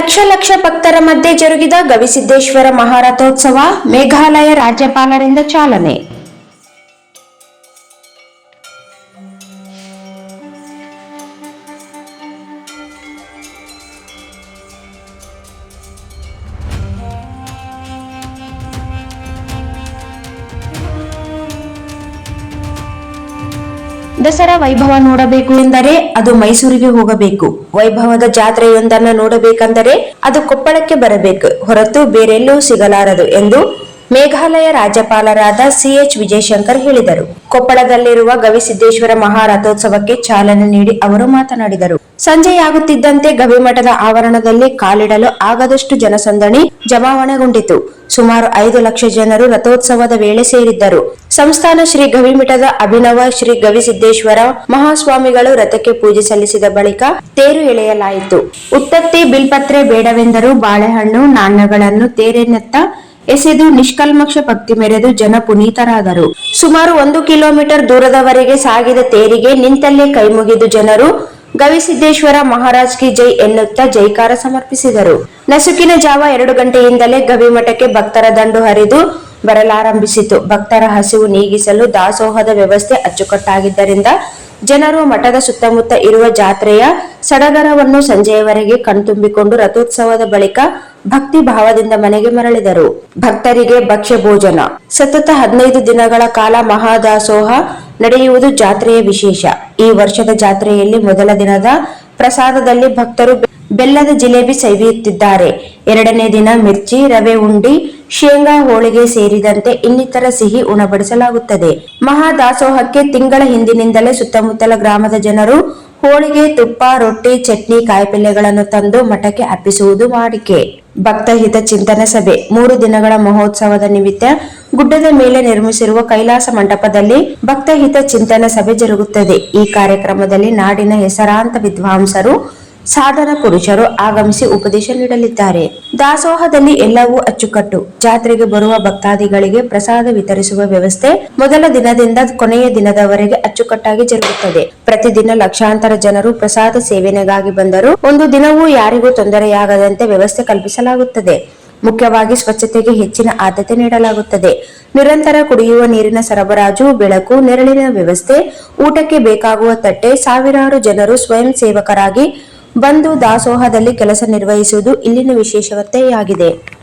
ಲಕ್ಷ ಲಕ್ಷ ಭಕ್ತರ ಮಧ್ಯೆ ಜರುಗಿದ ಗವಿಸಿದ್ದೇಶ್ವರ ಮಹಾರಥೋತ್ಸವ ಮೇಘಾಲಯ ರಾಜ್ಯಪಾಲರಿಂದ ಚಾಲನೆ. ದಸರಾ ವೈಭವ ನೋಡಬೇಕು ಎಂದರೆ ಅದು ಮೈಸೂರಿಗೆ ಹೋಗಬೇಕು. ವೈಭವದ ಜಾತ್ರೆಯೊಂದನ್ನು ನೋಡಬೇಕೆಂದರೆ ಅದು ಕೊಪ್ಪಳಕ್ಕೆ ಬರಬೇಕು. ಹೊರತು ಬೇರೆಲ್ಲೂ ಸಿಗಲಾರದು ಎಂದು ಮೇಘಾಲಯ ರಾಜ್ಯಪಾಲರಾದ ಸಿಎಚ್ ವಿಜಯಶಂಕರ್ ಹೇಳಿದರು. ಕೊಪ್ಪಳದಲ್ಲಿರುವ ಗವಿಸಿದ್ದೇಶ್ವರ ಮಹಾರಥೋತ್ಸವಕ್ಕೆ ಚಾಲನೆ ನೀಡಿ ಅವರು ಮಾತನಾಡಿದರು. ಸಂಜೆಯಾಗುತ್ತಿದ್ದಂತೆ ಗವಿಮಠದ ಆವರಣದಲ್ಲಿ ಕಾಲಿಡಲು ಆಗದಷ್ಟು ಜನಸಂದಣಿ ಜಮಾವಣೆಗೊಂಡಿತು. ಸುಮಾರು ಐದು ಲಕ್ಷ ಜನರು ರಥೋತ್ಸವದ ವೇಳೆ ಸೇರಿದ್ದರು. ಸಂಸ್ಥಾನ ಶ್ರೀ ಗವಿಮಠದ ಅಭಿನವ ಶ್ರೀ ಗವಿಸಿದ್ದೇಶ್ವರ ಮಹಾಸ್ವಾಮಿಗಳು ರಥಕ್ಕೆ ಪೂಜೆ ಸಲ್ಲಿಸಿದ ಬಳಿಕ ತೇರು ಎಳೆಯಲಾಯಿತು. ಉತ್ತತ್ತಿ ಬಿಲ್ಪತ್ರೆ ಬೇಡವೆಂದರೂ ಬಾಳೆಹಣ್ಣು, ನಾಣ್ಯಗಳನ್ನು ತೇರಿನತ್ತ ಎಸೆದು ನಿಷ್ಕಲ್ಮಕ್ಷ ಭಕ್ತಿ ಮೆರೆದು ಜನ ಪುನೀತರಾದರು. ಸುಮಾರು ಒಂದು ಕಿಲೋಮೀಟರ್ ದೂರದವರೆಗೆ ಸಾಗಿದ ತೇರಿಗೆ ನಿಂತಲ್ಲೇ ಕೈಮುಗಿದು ಜನರು ಗವಿಸಿದ್ದೇಶ್ವರ ಮಹಾರಾಜ್ ಕಿ ಜೈ ಎನ್ನುತ್ತಾ ಜೈಕಾರ ಸಮರ್ಪಿಸಿದರು. ನಸುಕಿನ ಜಾವ ಎರಡು ಗಂಟೆಯಿಂದಲೇ ಗವಿಮಠಕ್ಕೆ ಭಕ್ತರ ದಂಡು ಹರಿದು ಬರಲಾರಂಭಿಸಿತು. ಭಕ್ತರ ಹಸಿವು ನೀಗಿಸಲು ದಾಸೋಹದ ವ್ಯವಸ್ಥೆ ಅಚ್ಚುಕಟ್ಟಾಗಿದ್ದರಿಂದ ಜನರು ಮಠದ ಸುತ್ತಮುತ್ತ ಇರುವ ಜಾತ್ರೆಯ ಸಡಗರವನ್ನು ಸಂಜೆಯವರೆಗೆ ಕಣ್ತುಂಬಿಕೊಂಡು ರಥೋತ್ಸವದ ಬಳಿಕ ಭಕ್ತಿ ಭಾವದಿಂದ ಮನೆಗೆ ಮರಳಿದರು. ಭಕ್ತರಿಗೆ ಭಕ್ಷ್ಯ ಭೋಜನ. ಸತತ ಹದಿನೈದು ದಿನಗಳ ಕಾಲ ಮಹಾದಾಸೋಹ ನಡೆಯುವುದು ಜಾತ್ರೆಯ ವಿಶೇಷ. ಈ ವರ್ಷದ ಜಾತ್ರೆಯಲ್ಲಿ ಮೊದಲ ದಿನದ ಪ್ರಸಾದದಲ್ಲಿ ಭಕ್ತರು ಬೆಲ್ಲದ ಜಿಲೇಬಿ ಸವಿಯುತ್ತಿದ್ದಾರೆ. ಎರಡನೇ ದಿನ ಮಿರ್ಚಿ, ರವೆ ಉಂಡಿ, ಶೇಂಗಾ, ಹೋಳಿಗೆ ಸೇರಿದಂತೆ ಇನ್ನಿತರ ಸಿಹಿ ಉಣಬಡಿಸಲಾಗುತ್ತದೆ. ಮಹಾದಾಸೋಹಕ್ಕೆ ತಿಂಗಳ ಹಿಂದಿನಿಂದಲೇ ಸುತ್ತಮುತ್ತಲ ಗ್ರಾಮದ ಜನರು ಹೋಳಿಗೆ, ತುಪ್ಪ, ರೊಟ್ಟಿ, ಚಟ್ನಿ, ಕಾಯಿಪಲ್ಯಗಳನ್ನು ತಂದು ಮಠಕ್ಕೆ ಅರ್ಪಿಸುವುದು ವಾಡಿಕೆ. ಭಕ್ತ ಹಿತ ಚಿಂತನ ಸಭೆ. ಮೂರು ದಿನಗಳ ಮಹೋತ್ಸವದ ನಿಮಿತ್ತ ಗುಡ್ಡದ ಮೇಲೆ ನಿರ್ಮಿಸಿರುವ ಕೈಲಾಸ ಮಂಟಪದಲ್ಲಿ ಭಕ್ತ ಹಿತ ಚಿಂತನ ಸಭೆ ಜರುಗುತ್ತದೆ. ಈ ಕಾರ್ಯಕ್ರಮದಲ್ಲಿ ನಾಡಿನ ಹೆಸರಾಂತ ವಿದ್ವಾಂಸರು ಸಾಧನ ಪುರುಷರು ಆಗಮಿಸಿ ಉಪದೇಶ ನೀಡಲಿದ್ದಾರೆ. ದಾಸೋಹದಲ್ಲಿ ಎಲ್ಲವೂ ಅಚ್ಚುಕಟ್ಟು. ಜಾತ್ರೆಗೆ ಬರುವ ಭಕ್ತಾದಿಗಳಿಗೆ ಪ್ರಸಾದ ವಿತರಿಸುವ ವ್ಯವಸ್ಥೆ ಮೊದಲ ದಿನದಿಂದ ಕೊನೆಯ ದಿನದವರೆಗೆ ಅಚ್ಚುಕಟ್ಟಾಗಿ ಜರುಗುತ್ತದೆ. ಪ್ರತಿದಿನ ಲಕ್ಷಾಂತರ ಜನರು ಪ್ರಸಾದ ಸೇವನೆಗಾಗಿ ಬಂದರೂ ಒಂದು ದಿನವೂ ಯಾರಿಗೂ ತೊಂದರೆಯಾಗದಂತೆ ವ್ಯವಸ್ಥೆ ಕಲ್ಪಿಸಲಾಗುತ್ತದೆ. ಮುಖ್ಯವಾಗಿ ಸ್ವಚ್ಛತೆಗೆ ಹೆಚ್ಚಿನ ಆದ್ಯತೆ ನೀಡಲಾಗುತ್ತದೆ. ನಿರಂತರ ಕುಡಿಯುವ ನೀರಿನ ಸರಬರಾಜು, ಬೆಳಕು, ನೆರಳಿನ ವ್ಯವಸ್ಥೆ, ಊಟಕ್ಕೆ ಬೇಕಾಗುವ ತಟ್ಟೆ ಸಾವಿರಾರು ಜನರು ಸ್ವಯಂ ಸೇವಕರಾಗಿ ಬಂದು ದಾಸೋಹದಲ್ಲಿ ಕೆಲಸ ನಿರ್ವಹಿಸುವುದು ಇಲ್ಲಿನ ವಿಶೇಷತೆಯಾಗಿದೆ